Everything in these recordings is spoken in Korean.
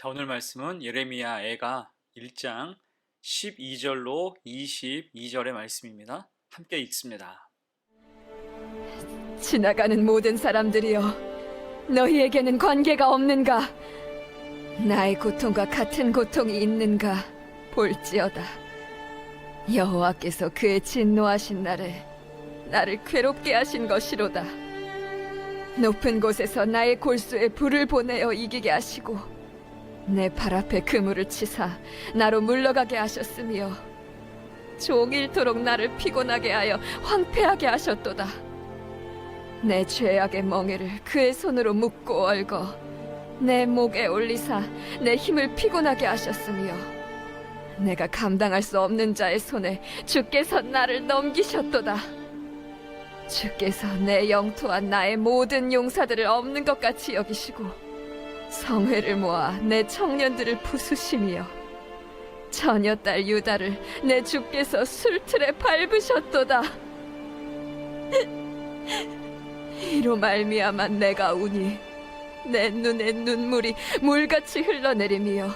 자, 오늘 말씀은 예레미야 애가 1장 12절로 22절의 말씀입니다. 함께 읽습니다. 지나가는 모든 사람들이여 너희에게는 관계가 없는가 나의 고통과 같은 고통이 있는가 볼지어다 여호와께서 그의 진노하신 날에 나를 괴롭게 하신 것이로다 높은 곳에서 나의 골수에 불을 보내어 이기게 하시고 내 발 앞에 그물을 치사 나로 물러가게 하셨으며 종일토록 나를 피곤하게 하여 황폐하게 하셨도다. 내 죄악의 멍에를 그의 손으로 묶고 얽어 내 목에 올리사 내 힘을 피곤하게 하셨으며 내가 감당할 수 없는 자의 손에 주께서 나를 넘기셨도다. 주께서 내 영토와 나의 모든 용사들을 없는 것 같이 여기시고 성회를 모아 내 청년들을 부수시며 처녀 딸 유다를 내 주께서 술틀에 밟으셨도다. 이로 말미암아 내가 우니 내 눈에 눈물이 물같이 흘러내리며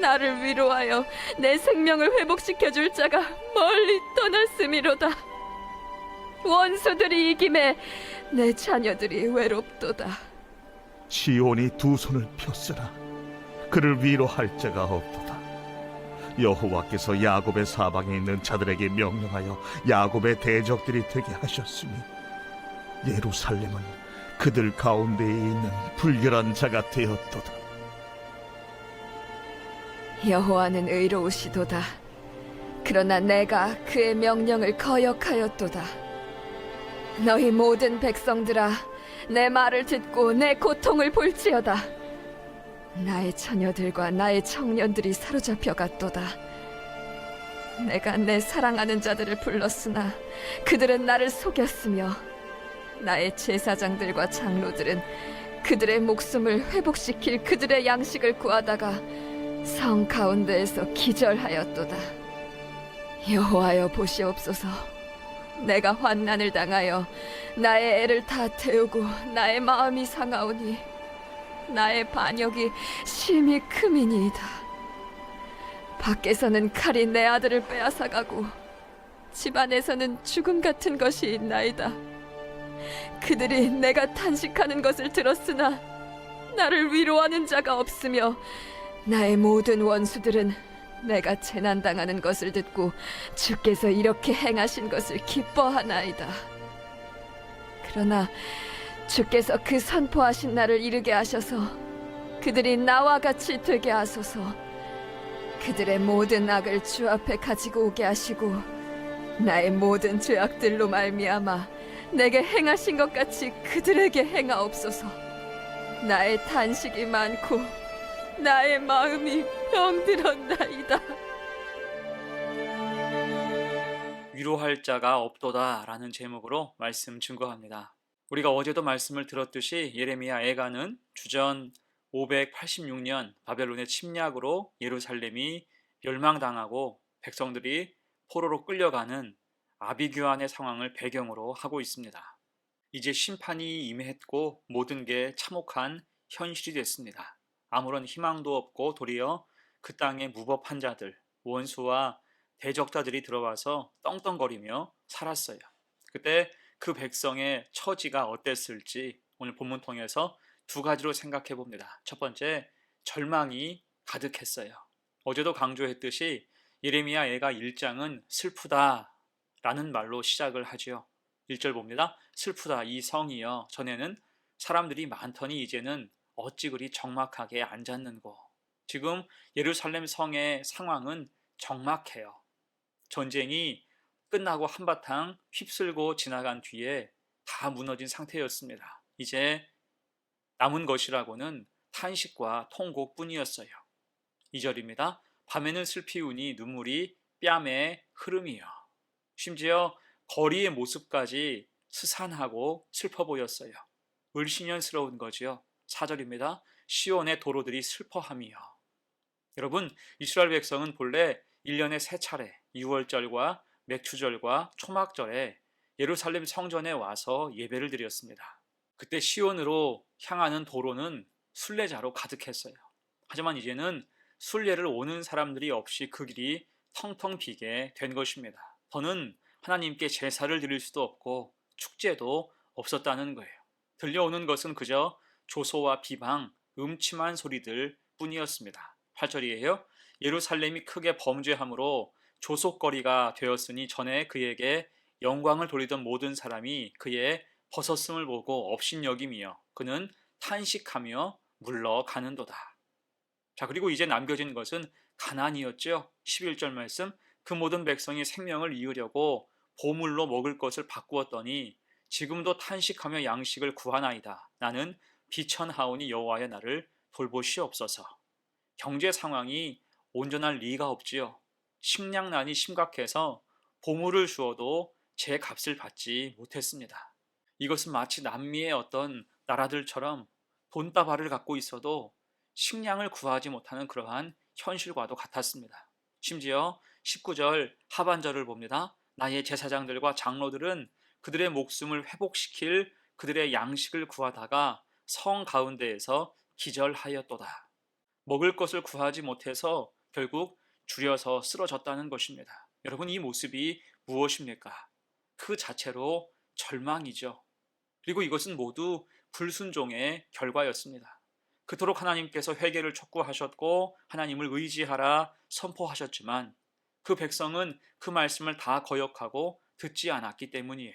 나를 위로하여 내 생명을 회복시켜 줄 자가 멀리 떠났음이로다. 원수들이 이김에 내 자녀들이 외롭도다 시온이 두 손을 폈으나 그를 위로할 자가 없도다. 여호와께서 야곱의 사방에 있는 자들에게 명령하여 야곱의 대적들이 되게 하셨으니 예루살렘은 그들 가운데에 있는 불결한 자가 되었도다. 여호와는 의로우시도다 그러나 내가 그의 명령을 거역하였도다 너희 모든 백성들아 내 말을 듣고 내 고통을 볼지어다 나의 처녀들과 나의 청년들이 사로잡혀 갔도다 내가 내 사랑하는 자들을 불렀으나 그들은 나를 속였으며 나의 제사장들과 장로들은 그들의 목숨을 회복시킬 그들의 양식을 구하다가 성 가운데에서 기절하였도다. 여호와여 보시옵소서. 내가 환난을 당하여 나의 애를 다 태우고 나의 마음이 상하오니 나의 반역이 심히 크미니이다. 밖에서는 칼이 내 아들을 빼앗아가고 집안에서는 죽음 같은 것이 있나이다. 그들이 내가 탄식하는 것을 들었으나 나를 위로하는 자가 없으며 나의 모든 원수들은 내가 재난당하는 것을 듣고 주께서 이렇게 행하신 것을 기뻐하나이다. 그러나 주께서 그 선포하신 날을 이르게 하셔서 그들이 나와 같이 되게 하소서 그들의 모든 악을 주 앞에 가지고 오게 하시고 나의 모든 죄악들로 말미암아 내게 행하신 것 같이 그들에게 행하옵소서 나의 탄식이 많고 나의 마음이 병들었나이다. 위로할 자가 없도다라는 제목으로 말씀 증거합니다. 우리가 어제도 말씀을 들었듯이 예레미야 애가는 주전 586년 바벨론의 침략으로 예루살렘이 멸망당하고 백성들이 포로로 끌려가는 아비규환의 상황을 배경으로 하고 있습니다. 이제 심판이 임했고 모든 게 참혹한 현실이 됐습니다. 아무런 희망도 없고 도리어 그 땅에 무법한 자들, 원수와 대적자들이 들어와서 떵떵거리며 살았어요. 그때 그 백성의 처지가 어땠을지 오늘 본문 통해서 두 가지로 생각해 봅니다. 첫 번째, 절망이 가득했어요. 어제도 강조했듯이 예레미야 애가 1장은 슬프다 라는 말로 시작을 하지요. 1절 봅니다. 슬프다 이 성이여 전에는 사람들이 많더니 이제는 어찌 그리 적막하게 앉았는고. 지금 예루살렘 성의 상황은 적막해요. 전쟁이 끝나고 한바탕 휩쓸고 지나간 뒤에 다 무너진 상태였습니다. 이제 남은 것이라고는 탄식과 통곡뿐이었어요. 2절입니다. 밤에는 슬피 우니 눈물이 뺨에 흐름이요. 심지어 거리의 모습까지 스산하고 슬퍼 보였어요. 을신연스러운 거지요. 4절입니다. 시온의 도로들이 슬퍼함이요. 여러분, 이스라엘 백성은 본래 1년에 세 차례 6월절과 맥추절과 초막절에 예루살렘 성전에 와서 예배를 드렸습니다. 그때 시온으로 향하는 도로는 순례자로 가득했어요. 하지만 이제는 순례를 오는 사람들이 없이 그 길이 텅텅 비게 된 것입니다. 더는 하나님께 제사를 드릴 수도 없고 축제도 없었다는 거예요. 들려오는 것은 그저 조소와 비방, 음침한 소리들 뿐이었습니다. 8절이에요. 예루살렘이 크게 범죄함으로 조속거리가 되었으니 전에 그에게 영광을 돌리던 모든 사람이 그의 벗었음을 보고 업신여김이여 그는 탄식하며 물러가는도다. 자 그리고 이제 남겨진 것은 가난이었죠. 11절 말씀 그 모든 백성이 생명을 이으려고 보물로 먹을 것을 바꾸었더니 지금도 탄식하며 양식을 구하나이다. 나는 비천하오니 여호와여 나를 돌보시옵소서. 경제 상황이 온전할 리가 없지요. 식량난이 심각해서 보물을 주어도 제 값을 받지 못했습니다. 이것은 마치 남미의 어떤 나라들처럼 돈다발을 갖고 있어도 식량을 구하지 못하는 그러한 현실과도 같았습니다. 심지어 19절 하반절을 봅니다. 나의 제사장들과 장로들은 그들의 목숨을 회복시킬 그들의 양식을 구하다가 성 가운데에서 기절하였도다. 먹을 것을 구하지 못해서 결국 줄여서 쓰러졌다는 것입니다. 여러분 이 모습이 무엇입니까? 그 자체로 절망이죠. 그리고 이것은 모두 불순종의 결과였습니다. 그토록 하나님께서 회개를 촉구하셨고 하나님을 의지하라 선포하셨지만 그 백성은 그 말씀을 다 거역하고 듣지 않았기 때문이에요.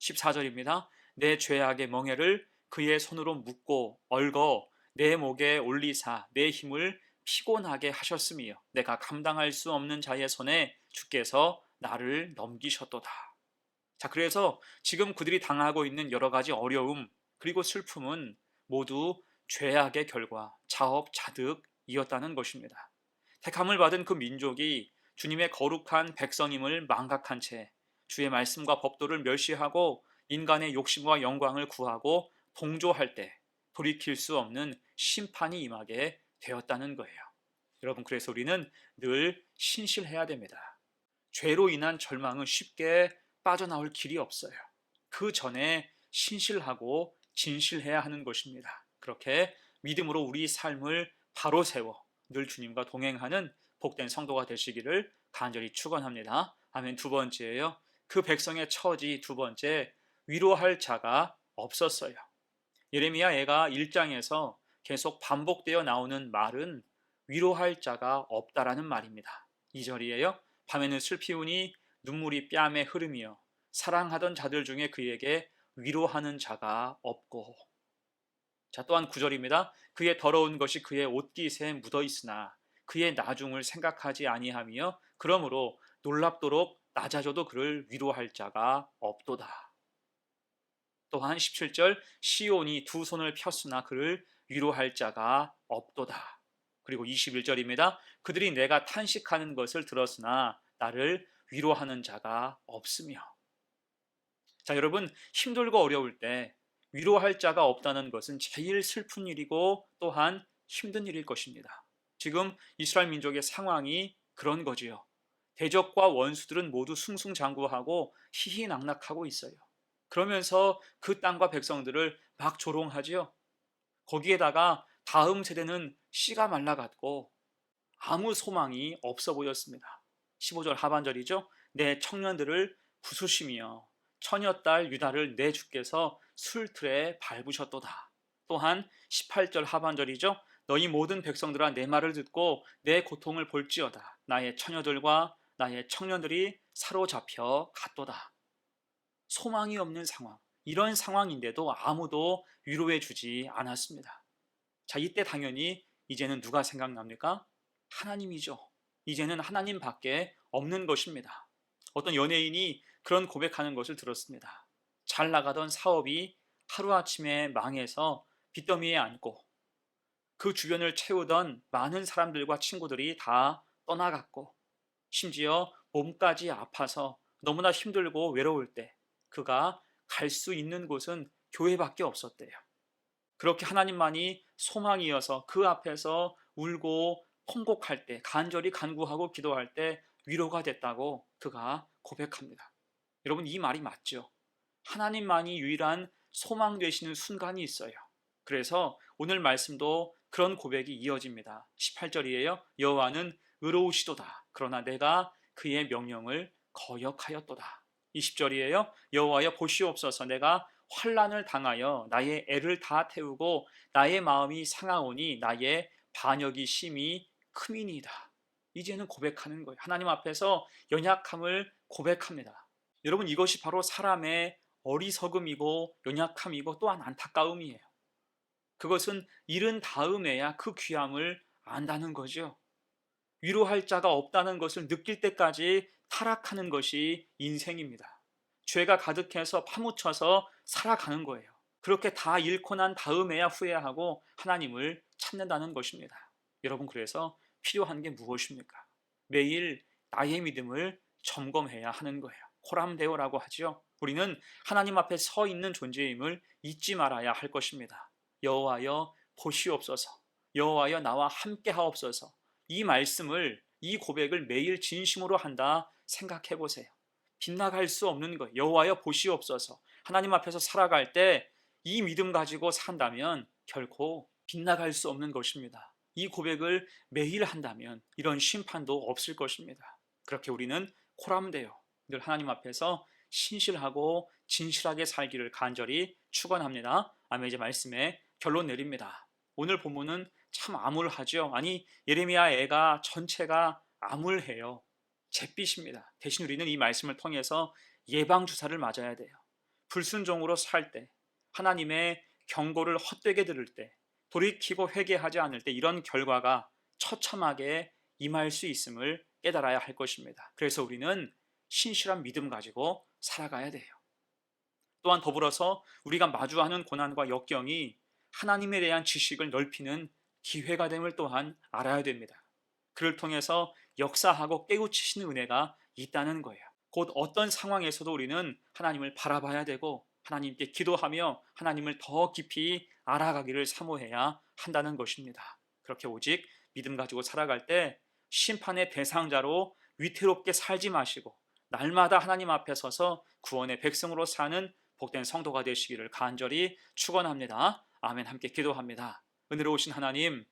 14절입니다. 내 죄악의 멍에를 그의 손으로 묶고 얽어 내 목에 올리사 내 힘을 피곤하게 하셨으며 내가 감당할 수 없는 자의 손에 주께서 나를 넘기셨도다. 자, 그래서 지금 그들이 당하고 있는 여러 가지 어려움 그리고 슬픔은 모두 죄악의 결과 자업자득이었다는 것입니다. 택함을 받은 그 민족이 주님의 거룩한 백성임을 망각한 채 주의 말씀과 법도를 멸시하고 인간의 욕심과 영광을 구하고 동조할 때 돌이킬 수 없는 심판이 임하게 되었다는 거예요. 여러분 그래서 우리는 늘 신실해야 됩니다. 죄로 인한 절망은 쉽게 빠져나올 길이 없어요. 그 전에 신실하고 진실해야 하는 것입니다. 그렇게 믿음으로 우리 삶을 바로 세워 늘 주님과 동행하는 복된 성도가 되시기를 간절히 축원합니다. 아멘. 두 번째예요. 그 백성의 처지 두 번째 위로할 자가 없었어요. 예레미야 애가 1장에서 계속 반복되어 나오는 말은 위로할 자가 없다라는 말입니다. 2절이에요. 밤에는 슬피 우니 눈물이 뺨에 흐르며 사랑하던 자들 중에 그에게 위로하는 자가 없고 자 또한 9절입니다. 그의 더러운 것이 그의 옷깃에 묻어 있으나 그의 나중을 생각하지 아니하며 그러므로 놀랍도록 낮아져도 그를 위로할 자가 없도다. 또한 17절 시온이 두 손을 폈으나 그를 위로할 자가 없도다. 그리고 21절입니다. 그들이 내가 탄식하는 것을 들었으나 나를 위로하는 자가 없으며 자 여러분 힘들고 어려울 때 위로할 자가 없다는 것은 제일 슬픈 일이고 또한 힘든 일일 것입니다. 지금 이스라엘 민족의 상황이 그런 거지요. 대적과 원수들은 모두 승승장구하고 희희낙낙하고 있어요. 그러면서 그 땅과 백성들을 막 조롱하지요. 거기에다가 다음 세대는 씨가 말라갔고 아무 소망이 없어 보였습니다. 15절 하반절이죠. 내 청년들을 부수시며 처녀 딸 유다를 내 주께서 술틀에 밟으셨도다. 또한 18절 하반절이죠. 너희 모든 백성들아 내 말을 듣고 내 고통을 볼지어다. 나의 처녀들과 나의 청년들이 사로잡혀 갔도다. 소망이 없는 상황. 이런 상황인데도 아무도 위로해 주지 않았습니다. 자, 이때 당연히 이제는 누가 생각납니까? 하나님이죠. 이제는 하나님 밖에 없는 것입니다. 어떤 연예인이 그런 고백하는 것을 들었습니다. 잘 나가던 사업이 하루아침에 망해서 빚더미에 앉고 그 주변을 채우던 많은 사람들과 친구들이 다 떠나갔고 심지어 몸까지 아파서 너무나 힘들고 외로울 때 그가 갈 수 있는 곳은 교회밖에 없었대요. 그렇게 하나님만이 소망이어서 그 앞에서 울고 통곡할 때 간절히 간구하고 기도할 때 위로가 됐다고 그가 고백합니다. 여러분 이 말이 맞죠? 하나님만이 유일한 소망 되시는 순간이 있어요. 그래서 오늘 말씀도 그런 고백이 이어집니다. 18절이에요. 여호와는 의로우시도다. 그러나 내가 그의 명령을 거역하였도다. 20절이에요. 여호와여 보시옵소서 내가 환란을 당하여 나의 애를 다 태우고 나의 마음이 상하오니 나의 반역이 심히 크미니이다. 이제는 고백하는 거예요. 하나님 앞에서 연약함을 고백합니다. 여러분 이것이 바로 사람의 어리석음이고 연약함이고 또한 안타까움이에요. 그것은 잃은 다음에야 그 귀함을 안다는 거죠. 위로할 자가 없다는 것을 느낄 때까지 타락하는 것이 인생입니다. 죄가 가득해서 파묻혀서 살아가는 거예요. 그렇게 다 잃고 난 다음에야 후회하고 하나님을 찾는다는 것입니다. 여러분 그래서 필요한 게 무엇입니까? 매일 나의 믿음을 점검해야 하는 거예요. 코람데오라고 하죠. 우리는 하나님 앞에 서 있는 존재임을 잊지 말아야 할 것입니다. 여호와여 보시옵소서. 여호와여 나와 함께 하옵소서. 이 말씀을 이 고백을 매일 진심으로 한다 생각해 보세요. 빗나갈 수 없는 것. 여호와여 보시옵소서. 하나님 앞에서 살아갈 때 이 믿음 가지고 산다면 결코 빗나갈 수 없는 것입니다. 이 고백을 매일 한다면 이런 심판도 없을 것입니다. 그렇게 우리는 코람되어 늘 하나님 앞에서 신실하고 진실하게 살기를 간절히 축원합니다. 아멘 이제 말씀에 결론 내립니다. 오늘 본문은 참 암울하죠. 아니 예레미야 애가 전체가 암울해요. 잿빛입니다. 대신 우리는 이 말씀을 통해서 예방 주사를 맞아야 돼요. 불순종으로 살 때, 하나님의 경고를 헛되게 들을 때, 돌이키고 회개하지 않을 때 이런 결과가 처참하게 임할 수 있음을 깨달아야 할 것입니다. 그래서 우리는 신실한 믿음 가지고 살아가야 돼요. 또한 더불어서 우리가 마주하는 고난과 역경이 하나님에 대한 지식을 넓히는 기회가 됨을 또한 알아야 됩니다. 그를 통해서 역사하고 깨우치시는 은혜가 있다는 거예요. 곧 어떤 상황에서도 우리는 하나님을 바라봐야 되고 하나님께 기도하며 하나님을 더 깊이 알아가기를 사모해야 한다는 것입니다. 그렇게 오직 믿음 가지고 살아갈 때 심판의 대상자로 위태롭게 살지 마시고 날마다 하나님 앞에 서서 구원의 백성으로 사는 복된 성도가 되시기를 간절히 축원합니다. 아멘. 함께 기도합니다. 은혜로우신 하나님,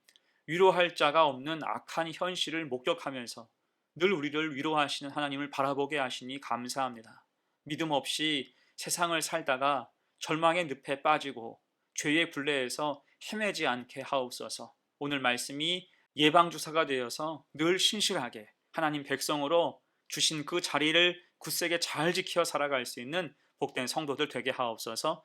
위로할 자가 없는 악한 현실을 목격하면서 늘 우리를 위로하시는 하나님을 바라보게 하시니 감사합니다. 믿음 없이 세상을 살다가 절망의 늪에 빠지고 죄의 굴레에서 헤매지 않게 하옵소서. 오늘 말씀이 예방주사가 되어서 늘 신실하게 하나님 백성으로 주신 그 자리를 굳세게 잘 지켜 살아갈 수 있는 복된 성도들 되게 하옵소서.